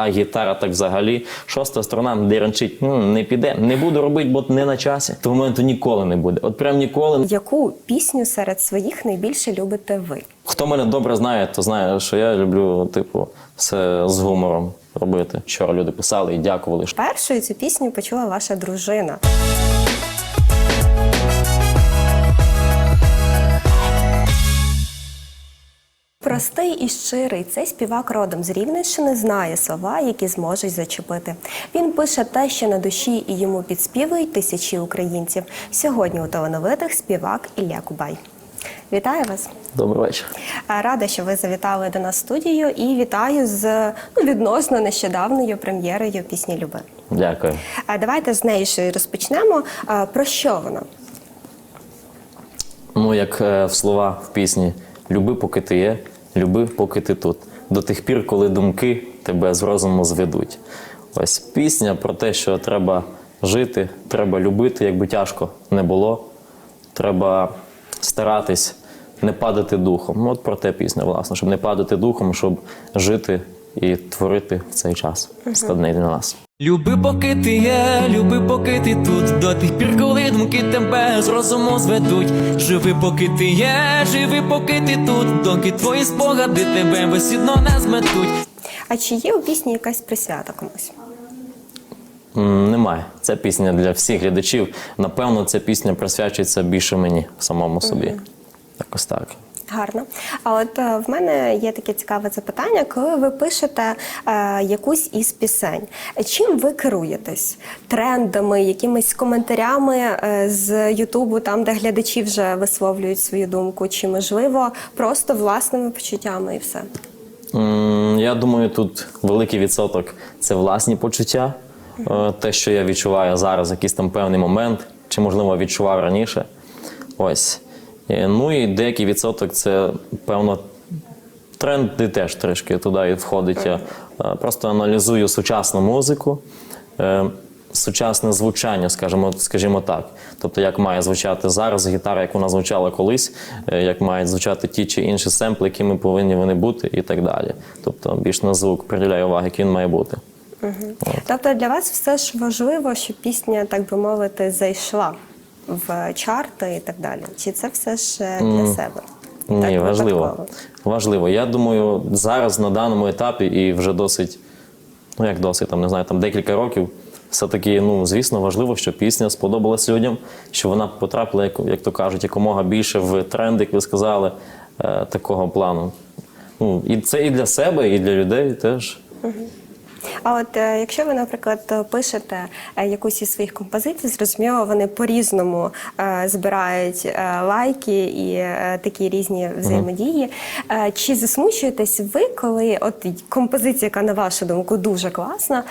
а гітара так взагалі. Шоста сторона деренчить, «М, не піде, не буду робити, бо не на часі. Того моменту ніколи не буде. От прям ніколи. Яку пісню серед своїх найбільше любите ви? Хто мене добре знає, то знає, що я люблю, типу, все з гумором робити. Вчора люди писали і дякували. Першою цю пісню почула ваша дружина. Простий і щирий цей співак родом з Рівненщини знає слова, які зможуть зачепити. Він пише те, що на душі, і йому підспівують тисячі українців. Сьогодні у талановитих співак Ілля Кубай. Вітаю вас! Добрий вечір. Рада, що ви завітали до нас в студію і вітаю з ну, відносно нещодавною прем'єрою пісні Люби. Дякую. Давайте з неї і розпочнемо. Про що вона? Ну, як е, в слова в пісні Люби, поки ти є, люби, поки ти тут. До тих пір, коли думки тебе з розуму зведуть. Ось пісня про те, що треба жити, треба любити, якби тяжко не було. Треба старатись не падати духом. От про те пісня, власне, щоб не падати духом, щоб жити і творити в цей час складний для нас. Люби, поки ти є, люби, поки ти тут, до тих пір, коли думки тебе з розуму зведуть. Живи, поки ти є, живи, поки ти тут, доки твої спогади тебе безсідно не зметуть. А чи є у пісні якась присвята комусь? М, Немає. Це пісня для всіх глядачів. Напевно, ця пісня присвячується більше мені, самому собі. Якось так. Гарно. А от е, в мене є таке цікаве запитання, коли ви пишете е, якусь із пісень, чим ви керуєтесь? Трендами, якимись коментарями е, з Ютубу, там де глядачі вже висловлюють свою думку, чи можливо просто власними почуттями і все? Я думаю, тут великий відсоток це власні почуття, Е, те, що я відчуваю зараз, якийсь там певний момент, чи можливо відчував раніше. Ось. Е, Ну і деякий відсоток це певно. Тренди теж трішки туди входить. Я е, просто аналізую сучасну музику, е, сучасне звучання, скажімо, скажімо так. Тобто, як має звучати зараз гітара, як вона звучала колись, як мають звучати ті чи інші семпли, якими повинні вони бути, і так далі. Тобто більш на звук приділяю увагу, який він має бути. Тобто для вас все ж важливо, щоб пісня, так би мовити, зайшла в чарти і так далі? Чи це все ж для себе? Ні, Так важливо. випадково? Важливо. Я думаю, зараз на даному етапі і вже досить, ну як досить, там не знаю, там декілька років. Все-таки, ну звісно, важливо, щоб пісня сподобалась людям, щоб вона потрапила, як, як то кажуть, якомога більше в тренд, як ви сказали, е, такого плану. Ну, і це і для себе, і для людей теж. А от е, якщо ви, наприклад, пишете е, якусь із своїх композицій, зрозуміло, вони по-різному е, збирають лайки і такі різні взаємодії. Чи засмучуєтесь ви, коли от композиція, яка на вашу думку дуже класна,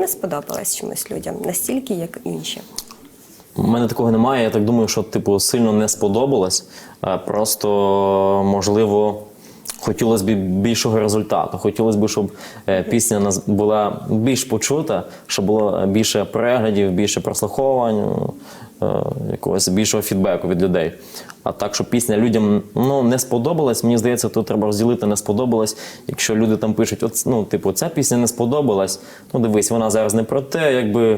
не сподобалась чомусь людям настільки, як інші? У мене такого немає. Я так думаю, що типу сильно не сподобалось. Просто можливо. Хотілося б більшого результату. Хотілося б, щоб е, пісня нас була більш почута, щоб було більше переглядів, більше прослуховувань, е, якогось більшого фідбеку від людей. А так, щоб пісня людям ну, не сподобалась, мені здається, тут треба розділити не сподобалась. Якщо люди там пишуть, от, ну, типу, ця пісня не сподобалась, ну дивись, вона зараз не про те, якби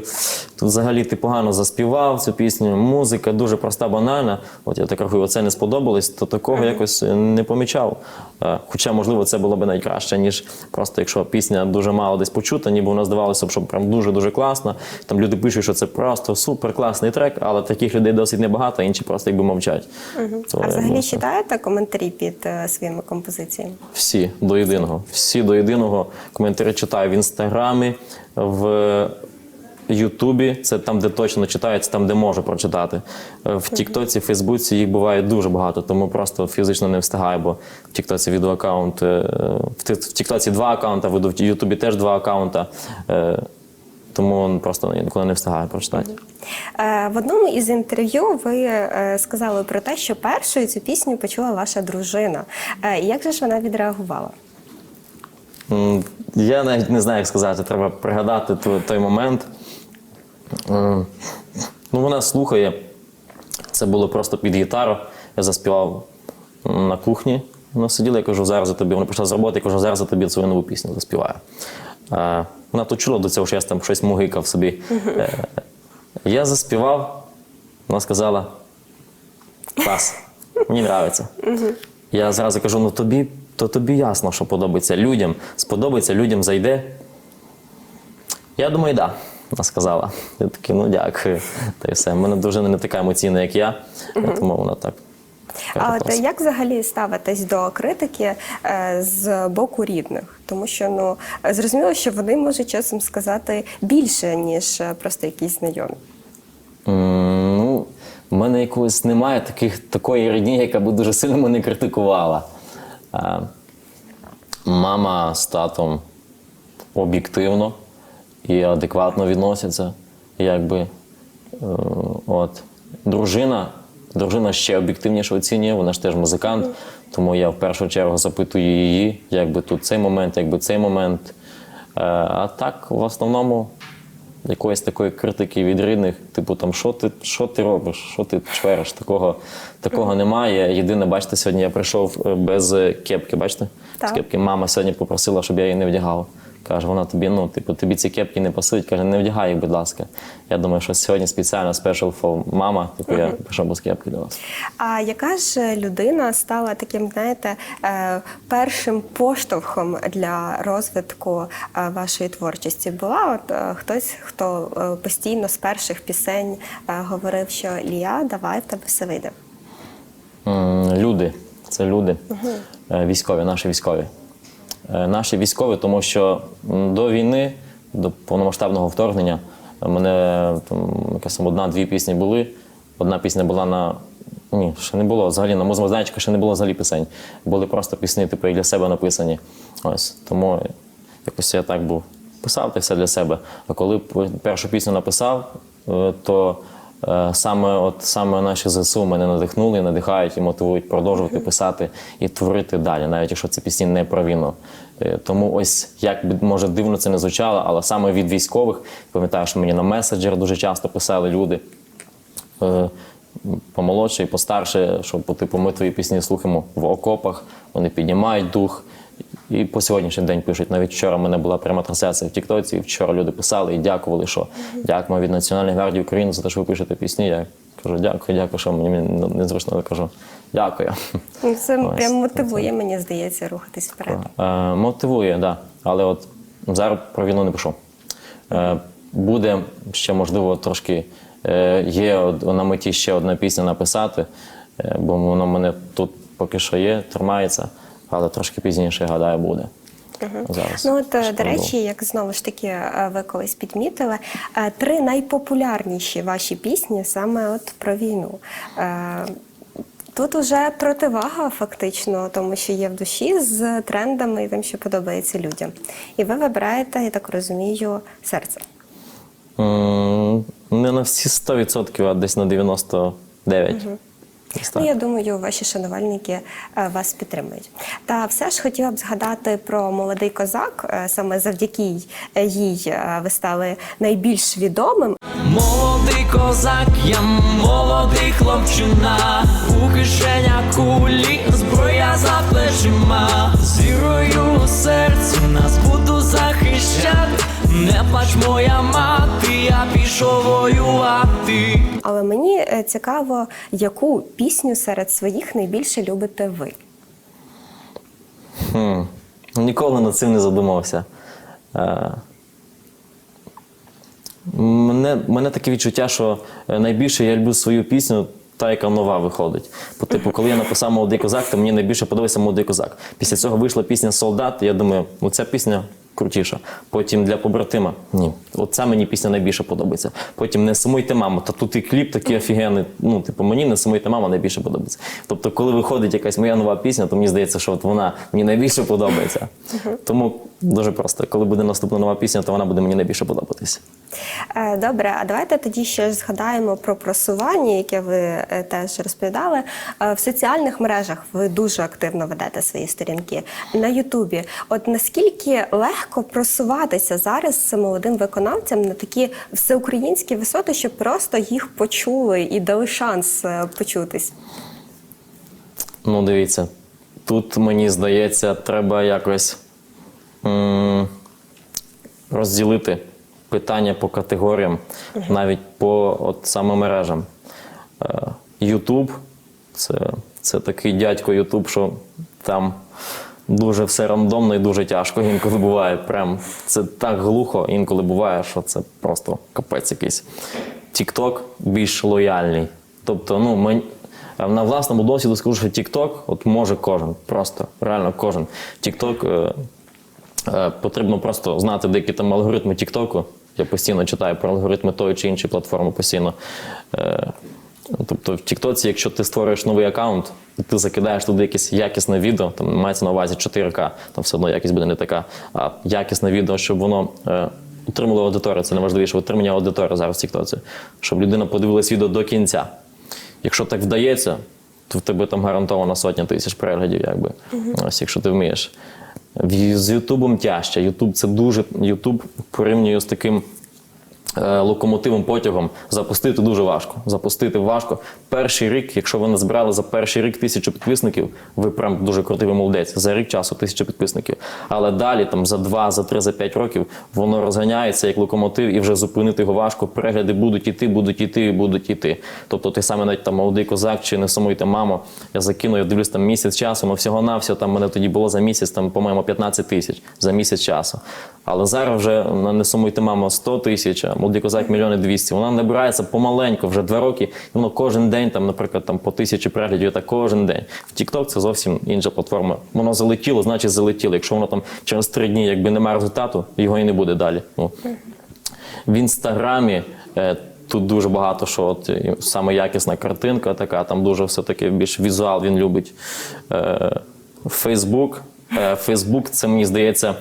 тут взагалі ти погано заспівав цю пісню, музика дуже проста, банальна. От я так рахую, оце не сподобалось, то такого якось не помічав. Е, Хоча, можливо, це було б найкраще, ніж просто якщо пісня дуже мало десь почута, ніби вона здавалося б, що прям дуже-дуже класна. Там люди пишуть, що це просто супер класний трек, але таких людей досить небагато, інші просто якби мовчать. То, А взагалі читаєте коментарі під е, своїми композиціями? всі до єдиного. Всі до єдиного коментарі читаю в інстаграмі, в Ютубі. Це там, де точно читається, там, де можу прочитати. Е, В Тіктоці, Фейсбуці їх буває дуже багато, тому просто фізично не встигаю, бо в Тіктоці відеоаккаунт. е, В Тіктоці два аккаунта, в Ютубі теж два аккаунта. Тому просто ніколи не встигаю прочитати. Е, В одному із інтерв'ю ви е, сказали про те, що першою цю пісню почула ваша дружина. Е, Як же ж вона відреагувала? Я навіть не знаю, як сказати. Треба пригадати той момент. Ну, вона слухає. Це було просто під гітару. Я заспівав на кухні. Вона сиділа, я кажу, зараз я тобі. Вона прийшла з роботи, я кажу, зараз я тобі свою нову пісню заспіваю. Вона то чула до цього, що я там щось мугикав собі. Е, Я заспівав, вона сказала: клас, мені подобається. Я зразу кажу: ну тобі, то тобі ясно, що подобається людям. Сподобається, людям зайде. Я думаю, так. Да, вона сказала. Я такий, ну дякую. Та й все. У мене дружина не така емоційна, як я, тому вона так. А от як взагалі ставитесь до критики е, з боку рідних? Тому що ну зрозуміло, що вони можуть часом сказати більше, ніж е, просто якісь знайомі. М, Ну, в мене якогось немає таких, такої рідні, яка би дуже сильно мене критикувала. Е, Мама з татом об'єктивно і адекватно відносяться. Якби, е, от. Дружина, дружина ще об'єктивніше оцінює, вона ж теж музикант, тому я в першу чергу запитую її, якби тут цей момент, якби цей момент. Е, А так, в основному, якоїсь такої критики від рідних, типу там, що ти, що ти робиш, що ти чвериш, такого, такого немає. Єдине, бачите, сьогодні я прийшов е, без е, кепки, бачите? Так. З кепки мама сьогодні попросила, щоб я її не вдягав. Каже, вона тобі, ну, типу, тобі ці кепки не пасують, каже, не вдягай їх, будь ласка. Я думаю, що сьогодні спеціально special for мама, типу, я прийшов без кепки до вас. А яка ж людина стала таким, знаєте, е, першим поштовхом для розвитку е, вашої творчості? Була от е, хтось, хто е, постійно з перших пісень е, говорив, що Лія, давай в тебе все вийде. Люди, це люди, Е, військові, наші військові. Е, Наші військові, тому що до війни, до повномасштабного вторгнення, е, мене там якась одна-дві пісні були. Одна пісня була на. Ні, ще не було. Взагалі на музмознайчика ще не було взагалі пісень. Були просто пісні, типу, як для себе написані. Ось. Тому якось я так був. Писав те все для себе. А коли першу пісню написав, е, то Саме, от, саме наші ЗСУ мене надихнули, надихають і мотивують продовжувати писати і творити далі, навіть якщо це пісні не про війну. Е, Тому ось як би може дивно це не звучало, але саме від військових, пам'ятаю, що мені на меседжер дуже часто писали люди. е, Помолодше і постарше, що типу ми твої пісні слухаємо в окопах, вони піднімають дух. І по сьогоднішній день пишуть. Навіть вчора в мене була пряма трансляція в Тіктоці, і вчора люди писали і дякували, що дякуємо від Національної гвардії України за те, що ви пишете пісні. Я кажу, дякую, дякую, що мені незручно, але кажу, дякую. Ну, Це Ось, прям мотивує, мені здається, рухатись вперед. Е, мотивує, так. Да. Але от зараз про війну не пишу. Е, буде ще, можливо, трошки е, є на меті ще одна пісня написати, е, бо воно мене тут поки що є, тримається, але трошки пізніше, гадаю, буде. Зараз. Ну от, е, до речі, як знову ж таки е, ви колись підмітили, е, три найпопулярніші ваші пісні саме от про війну. Тут уже противага фактично тому, що є в душі з трендами і тим, що подобається людям. І ви вибираєте, я так розумію, серце. Не на всі 100%, а десь на 99%. Десь так. Ну, я думаю, ваші шанувальники е, вас підтримують. Та все ж хотіла б згадати про молодий козак. Е, Саме завдяки е, їй ви стали найбільш відомим. Молодий козак, я молодий хлопчина, у кишенях кулі, зброя за плечима, з вірою у серці нас буду захищати. Не плач моя мати, я пішов воювати. Але мені е, цікаво, яку пісню серед своїх найбільше любите ви. Хм. Ніколи над цим не задумався. Е, Мене, мене таке відчуття, що е, найбільше я люблю свою пісню, та, яка нова виходить. По типу, коли я написав молодий козак, то мені найбільше подобається молодий козак. Після цього вийшла пісня Солдат, і я думаю, ну ця пісня крутіша. Потім для побратима. Ні, оця мені пісня найбільше подобається. Потім не сумуйте маму. Та тут і кліп такий офігенний. Ну, типу, мені не сумуйте мама найбільше подобається. Тобто, коли виходить якась моя нова пісня, то мені здається, що от вона мені найбільше подобається. Тому дуже просто, коли буде наступна нова пісня, то вона буде мені найбільше подобатися. Е, Добре, а давайте тоді ще згадаємо про просування, яке ви е, теж розповідали. Е, В соціальних мережах ви дуже активно ведете свої сторінки на Ютубі. От наскільки легко просуватися зараз з молодим виконавцям на такі всеукраїнські висоти, щоб просто їх почули і дали шанс е, почутись? Ну, дивіться, тут мені здається, треба якось м- розділити питання по категоріям, навіть по от саме мережам. Е, Ютуб це, це такий дядько Ютуб, що там дуже все рандомно і дуже тяжко інколи буває. Прям це так глухо інколи буває, що це просто капець якийсь. Тікток більш лояльний. Тобто, ну, мені, на власному досвіду скажу, що Тікток от може кожен, просто реально кожен. Тікток е, е, потрібно просто знати деякі там алгоритми Тіктоку. Я постійно читаю про алгоритми тої чи іншої платформи постійно. Е, Тобто в Тіктоці, якщо ти створюєш новий аккаунт, і ти закидаєш туди якесь якісне відео, там мається на увазі 4К, там все одно якість буде не така, а якісне відео, щоб воно е, отримало аудиторію. Це найважливіше, отримання аудиторії зараз в Тіктоці, щоб людина подивилась відео до кінця. Якщо так вдається, то в тебе там гарантовано сотня тисяч переглядів, якби. Ось, якщо ти вмієш. З Ютубом тяжче. Ютуб це дуже. Ютуб порівнюю з таким локомотивом потягом запустити дуже важко. Запустити важко. Перший рік, якщо ви не збирали за перший рік тисячу підписників, ви прям дуже крутий ви молодець. За рік часу тисячу підписників. Але далі, там за два, за три, за п'ять років, воно розганяється як локомотив, і вже зупинити його важко. Перегляди будуть іти, будуть іти, будуть іти. Тобто той самий навіть там молодий козак чи не самуйте мамо. Я закину, я дивлюсь там місяць часу, ну всього навсього там мене тоді було за місяць, там, по-моєму, 15 тисяч за місяць часу. Але зараз вже не сумуйте, мамо, 100 тисяч, молодий козак мільйони 200. Вона набирається помаленьку, вже два роки. І воно кожен день, там, наприклад, там по тисячі переглядів, так кожен день. В TikTok це зовсім інша платформа. Воно залетіло, значить залетіло. Якщо воно там через три дні, якби немає результату, його і не буде далі. Ну, в інстаграмі е, тут дуже багато що от, саме якісна картинка, така, там дуже все-таки більш візуал він любить. Е, Фейсбук. Фейсбук, це мені здається.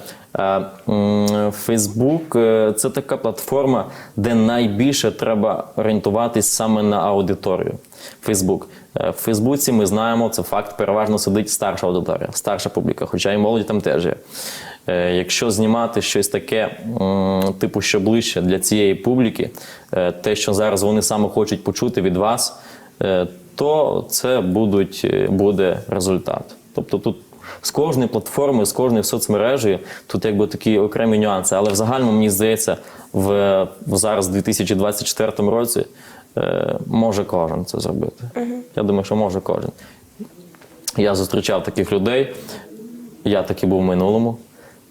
Фейсбук е, це така платформа, де найбільше треба орієнтуватись саме на аудиторію. Фейсбук. В Фейсбуці ми знаємо, це факт, переважно сидить старша аудиторія, старша публіка, хоча і молоді там теж є. Е, Якщо знімати щось таке, типу, що ближче для цієї публіки, е, те, що зараз вони саме хочуть почути від вас, то це будуть, буде результат. Тобто тут з кожної платформи, з кожної соцмережі тут якби такі окремі нюанси. Але в загальному мені здається, в, в зараз, в 2024 році, е, може кожен це зробити. Я думаю, що може кожен. Я зустрічав таких людей. Я таки був в минулому.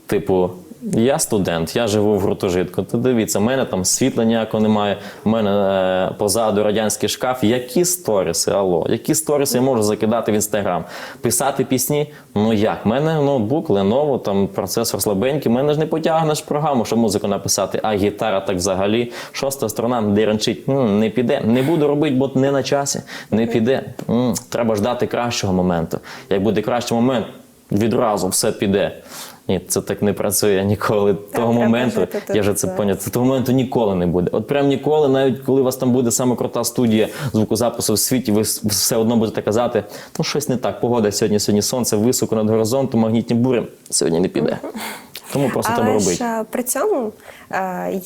Типу, я студент, я живу в гуртожитку. То дивіться, в мене там світла ніякого немає, в мене е, позаду радянський шкаф. Які сторіси, алло, які сторіси я можу закидати в інстаграм? Писати пісні? Ну як? В мене ноутбук, Lenovo, там процесор слабенький, мене ж не потягнеш програму, щоб музику написати, а гітара так взагалі. Шоста сторона деренчить, «М, не піде, не буду робити, бо не на часі, не піде. М, Треба ждати кращого моменту. Як буде кращий момент, відразу все піде. Ні, це так не працює ніколи. того моменту, жити я вже це поняв, це того моменту ніколи не буде. От прям ніколи, навіть коли у вас там буде саме крута студія звукозапису в світі, ви все одно будете казати, ну щось не так, погода сьогодні, сьогодні сонце, високо над горизонтом, магнітні бури, сьогодні не піде. Тому просто треба ж робити. при цьому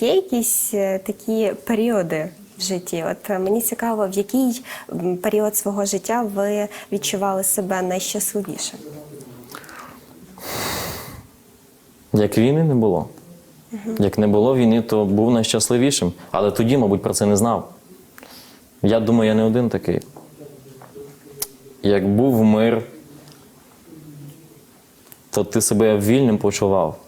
є якісь е, такі періоди в житті. От е, мені цікаво, в який період свого життя ви відчували себе найщасливіше? Як війни не було. Як не було війни, то був найщасливішим. Але тоді, мабуть, про це не знав. Я думаю, я не один такий. Як був мир, то ти себе вільним почував.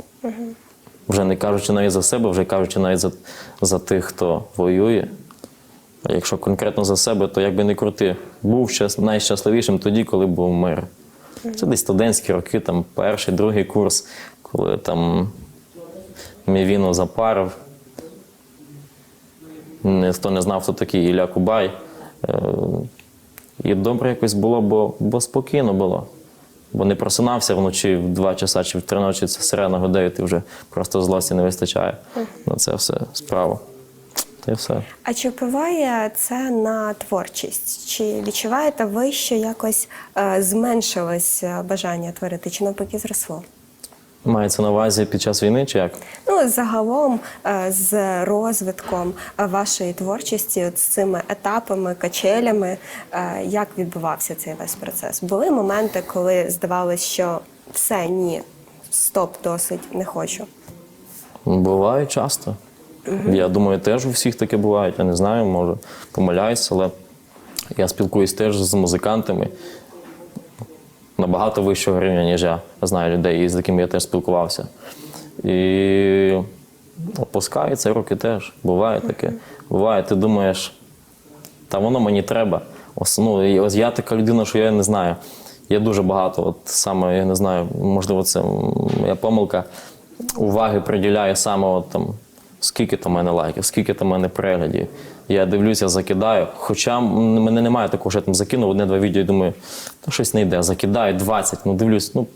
Вже не кажучи навіть за себе, вже кажучи навіть за, за тих, хто воює. А якщо конкретно за себе, то як би не крути, був щас, найщасливішим тоді, коли був мир. Це десь студентські роки, там перший, другий курс, коли там мій війну запарив. Ніхто не знав, хто такий Ілля Кубай. Е, І добре якось було, бо, бо спокійно було. Бо не просинався вночі в 2 часа чи в 3 ночі, це сирена годею, ти вже просто злості не вистачає на це все справу. Й все. А чи впливає це на творчість? Чи відчуваєте ви, що якось е, зменшилось бажання творити, чи навпаки зросло? Мається на увазі під час війни чи як? Ну, загалом е, з розвитком вашої творчості, от з цими етапами, качелями, е, як відбувався цей весь процес? Були моменти, коли здавалось, що все ні, стоп, досить, не хочу. Буває часто. Я думаю, теж у всіх таке буває. Я не знаю, може помиляюсь, але я спілкуюсь теж з музикантами набагато вищого рівня, ніж я. Знаю людей, з якими я теж спілкувався. І опускаються руки теж. Буває таке. Буває, ти думаєш, та воно мені треба. Ос, ну, ось я така людина, що я не знаю. Є дуже багато, от саме, я не знаю, можливо, це моя помилка. Уваги приділяю саме от, там, скільки там мене лайків, скільки там мене переглядів. Я дивлюся, закидаю. Хоча мене немає такого, що я там закинув одне-два відео і думаю, та щось не йде. Закидаю 20, ну дивлюсь, ну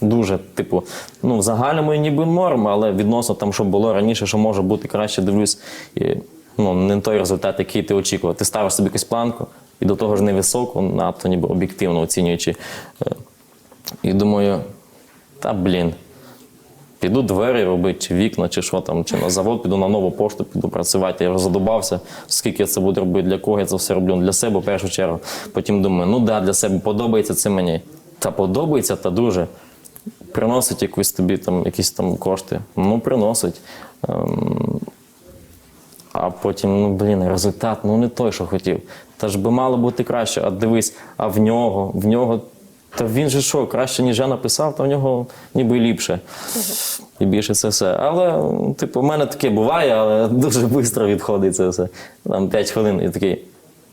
дуже, типу, ну, в загальному ніби норм, але відносно там, що було раніше, що може бути краще, дивлюсь, і, ну, не той результат, який ти очікував. Ти ставиш собі якусь планку, і до того ж невисоку, надто ніби об'єктивно оцінюючи. Е, І думаю, та блін. Піду двері робити, чи вікна, чи що там, чи на завод, піду на нову пошту, піду працювати. Я вже задобався, скільки я це буду робити, для кого я це все роблю. Для себе в першу чергу. Потім думаю, ну да, для себе подобається це мені. Та подобається, та дуже. Приносить якусь тобі там якісь там кошти. Ну, приносить. Ем, а потім, ну блін, результат ну не той, що хотів. Та ж би мало бути краще. А дивись, а в нього, в нього. Та він же що, краще, ніж я написав, то в нього ніби ліпше. І більше це все. Але, типу, в мене таке буває, але дуже швидко відходить це все. Там 5 хвилин і такий.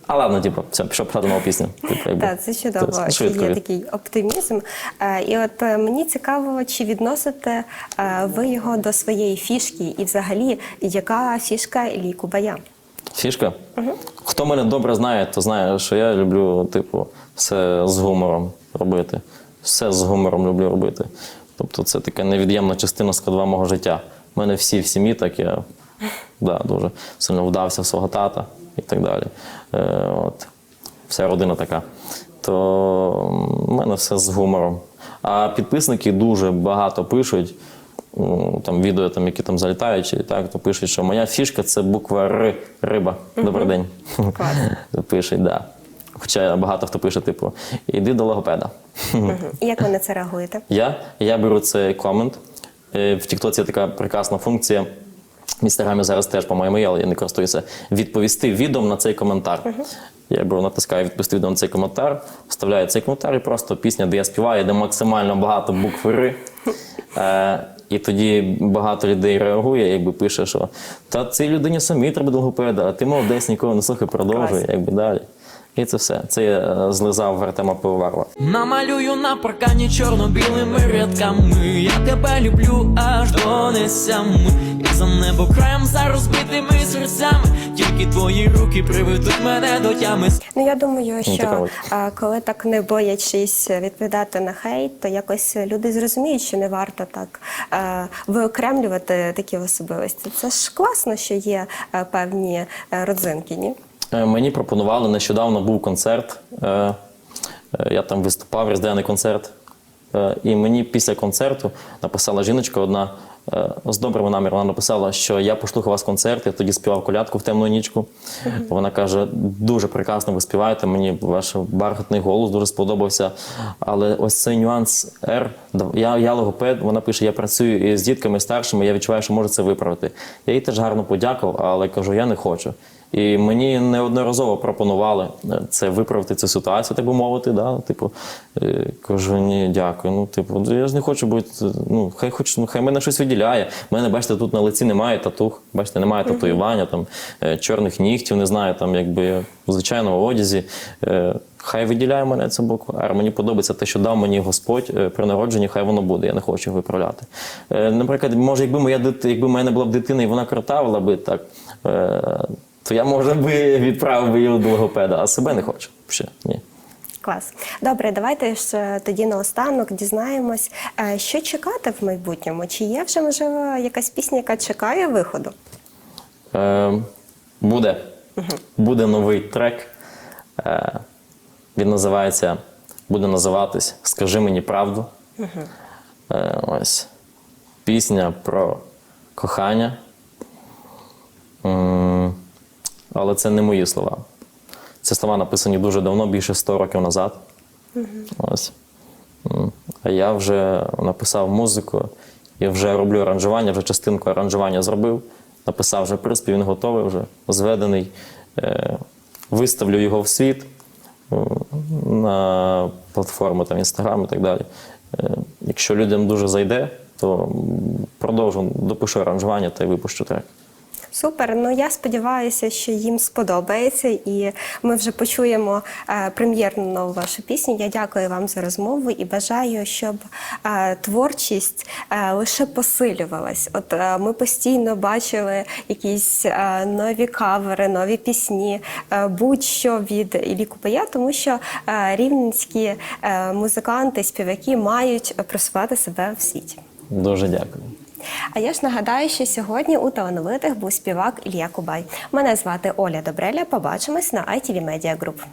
А ладно, типу, все, пішов писати нову пісню. Типу. Так, це чудово, Це швидко є від- такий оптимізм. Е, І от е, мені цікаво, чи відносите е, ви його до своєї фішки, і взагалі, яка фішка Ліку Бая? Фішка. Хто мене добре знає, то знає, що я люблю, типу, все з гумором робити. Все з гумором люблю робити. Тобто це така невід'ємна частина складова мого життя. У мене всі в сім'ї так я да, дуже сильно вдався в свого тата і так далі. Е, от. Вся родина така. То в мене все з гумором. А підписники дуже багато пишуть. ну, Там відео, там, які там залітають, чи так, то пишуть, що моя фішка це буква Р, риба. Добрий день. Пишуть, да. Хоча багато хто пише, типу, іди до логопеда. І як ви на це реагуєте? Я, я беру цей комент. Е, В Тіктоці є така прекрасна функція. В інстаграмі зараз теж, по-моєму, є, але я не користуюся. Відповісти відео на цей коментар. Я беру, натискаю відповісти відео на цей коментар, вставляю цей коментар і просто пісня, де я співаю, де максимально багато букв Р. Е, і тоді багато людей реагує, якби пише, що та цій людині самі треба логопеда, а ти молодець, нікого не слухай, продовжуй, якби далі. І це все. Це я е, злизав Артема Пивоварова. Намалюю на паркані чорно-білими рядками. Я тебе люблю аж до несями. І за небо краєм за розбитими серцями. Тільки твої руки приведуть мене до тями. Ну я думаю, що от. е, коли так не боячись відповідати на хейт, то якось люди зрозуміють, що не варто так виокремлювати такі особливості. Це ж класно, що є певні е, родзинки, ні? Е, Мені пропонували нещодавно був концерт. е, е, Я там виступав, різдвяний концерт. І мені після концерту написала жіночка одна з добрими намірами. Вона написала, що я послухав вас концерт, я тоді співав колядку в темну нічку. Вона каже: дуже прекрасно ви співаєте. Мені ваш бархатний голос дуже сподобався. Але ось цей нюанс R, я, я логопед, вона пише: я працюю з дітками старшими, я відчуваю, що можу це виправити. Я їй теж гарно подякував, але кажу, я не хочу. І мені неодноразово пропонували е, це виправити цю ситуацію, так би мовити. Да? Типу, е, кажу, ні, дякую. Ну, типу, я ж не хочу бути. Ну, хай хоч ну, хай мене щось виділяє. У мене, бачите, тут на лиці немає татух, бачите, немає татуювання, там, е, чорних нігтів, не знаю, там, якби в звичайному одязі. Е, Хай виділяє мене ця буква R. Мені подобається те, що дав мені Господь е, при народженні, хай воно буде. Я не хочу виправляти. Е, Наприклад, може, якби моя дит- якби в мене була б дитина і вона картавила би так. Е, то я, може би, відправив би її до логопеда, а себе не хочу. Ще ні. Клас. Добре, давайте ж тоді наостанок дізнаємось, е, що чекати в майбутньому. Чи є вже можливо якась пісня, яка чекає виходу? Е, буде. Буде новий трек. Е, він називається, буде називатись Скажи мені правду. Е, ось. Пісня про кохання. М, Але це не мої слова. Ці слова написані дуже давно, більше 100 років назад. Ось. А я вже написав музику Я вже роблю аранжування, вже частинку аранжування зробив, написав вже приспів, він готовий вже, зведений. Е, Виставлю його в світ е, на платформу там, Instagram і так далі. Е, Якщо людям дуже зайде, то продовжу, допишу аранжування та й випущу трек. Супер. Ну я сподіваюся, що їм сподобається, і ми вже почуємо е, прем'єрну вашу пісню. Я дякую вам за розмову і бажаю, щоб е, творчість е, лише посилювалась. От ми постійно бачили якісь нові кавери, нові пісні, будь-що від Іллі Купая, тому що рівненські музиканти, співаки мають просувати себе в світі. Дуже дякую. А я ж нагадаю, що сьогодні у талановитих був співак Ілья Кубай. Мене звати Оля Добреля. Побачимось на ITV Media Group.